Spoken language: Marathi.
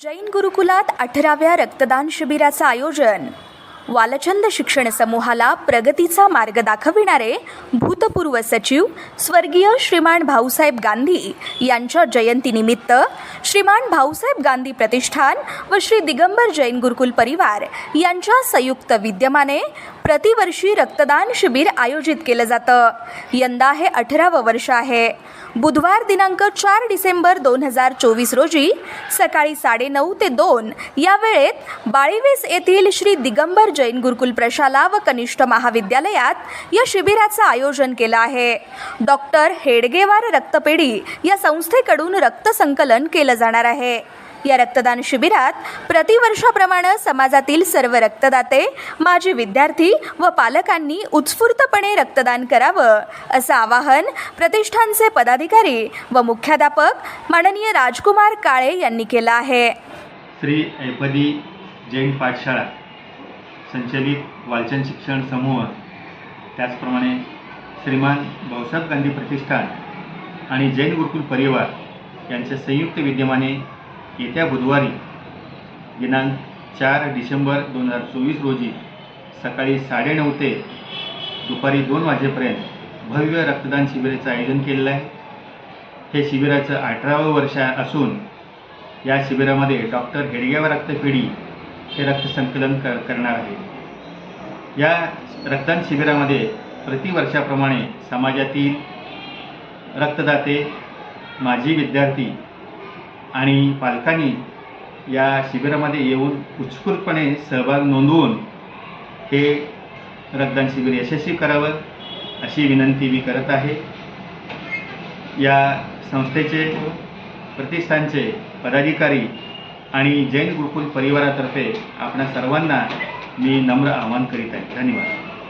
जैन गुरुकुलात अठराव्या रक्तदान शिबिराचं आयोजन. वालचंद शिक्षण समूहाला प्रगतीचा मार्ग दाखविणारे भूतपूर्व सचिव स्वर्गीय श्रीमान भाऊसाहेब गांधी यांच्या जयंतीनिमित्त श्रीमान भाऊसाहेब गांधी प्रतिष्ठान व श्री दिगंबर जैन गुरुकुल परिवार यांच्या संयुक्त विद्यमाने प्रतिवर्षी रक्तदान शिबिर आयोजित केलं जातं. यंदा हे अठरावं वर्ष आहे. बुधवार दिनांक चार डिसेंबर दोन हजार चोवीस रोजी सकाळी साडेनऊ ते दोन या वेळेत बाळीवेस येथील श्री दिगंबर जैन गुरुकुल प्रशाला व कनिष्ठ महाविद्यालयात या शिबिराचं आयोजन केलं आहे. डॉक्टर हेडगेवार रक्तपेढी या संस्थेकडून रक्तसंकलन केलं जाणार आहे. या रक्तदान शिबिरात प्रतिवर्षाप्रमाणे समाजातील सर्व रक्तदाते माजी विद्यार्थी व पालकांनी उत्स्फूर्तपणे रक्तदान करावं असं आवाहन प्रतिष्ठानचे पदाधिकारी व मुख्याध्यापक माननीय राजकुमार काळे यांनी केलं आहे. श्री ऐपदी जैन पाठशाळा संचलित वालचंद शिक्षण समूह त्याचप्रमाणे श्रीमान भाऊसाहेब गांधी प्रतिष्ठान आणि जैन गुरुकुल परिवार यांच्या संयुक्त विद्यमाने येत्या बुधवारी दिनांक चार डिसेंबर दोन हजार चोवीस रोजी सकाळी साडेनऊ ते दुपारी दोन वाजेपर्यंत भव्य रक्तदान शिबिराचं आयोजन केलेलं आहे. हे शिबिराचं अठरावं वर्ष असून या शिबिरामध्ये डॉक्टर हेडगेवा रक्तपेढी हे रक्त संकलन कर करणार आहे. या रक्तदान शिबिरामध्ये प्रतिवर्षाप्रमाणे समाजातील रक्तदाते माजी विद्यार्थी आणि पालकांनी या शिबिरामध्ये येऊन उत्स्फूर्तपणे सहभाग नोंदवून हे रक्तदान शिबिर यशस्वी करावं अशी विनंती मी करत आहे. या संस्थेचे प्रतिष्ठानचे पदाधिकारी आणि जैन गुरुकुल परिवारातर्फे आपणा सर्वांना मी नम्र आवाहन करीत आहे. धन्यवाद.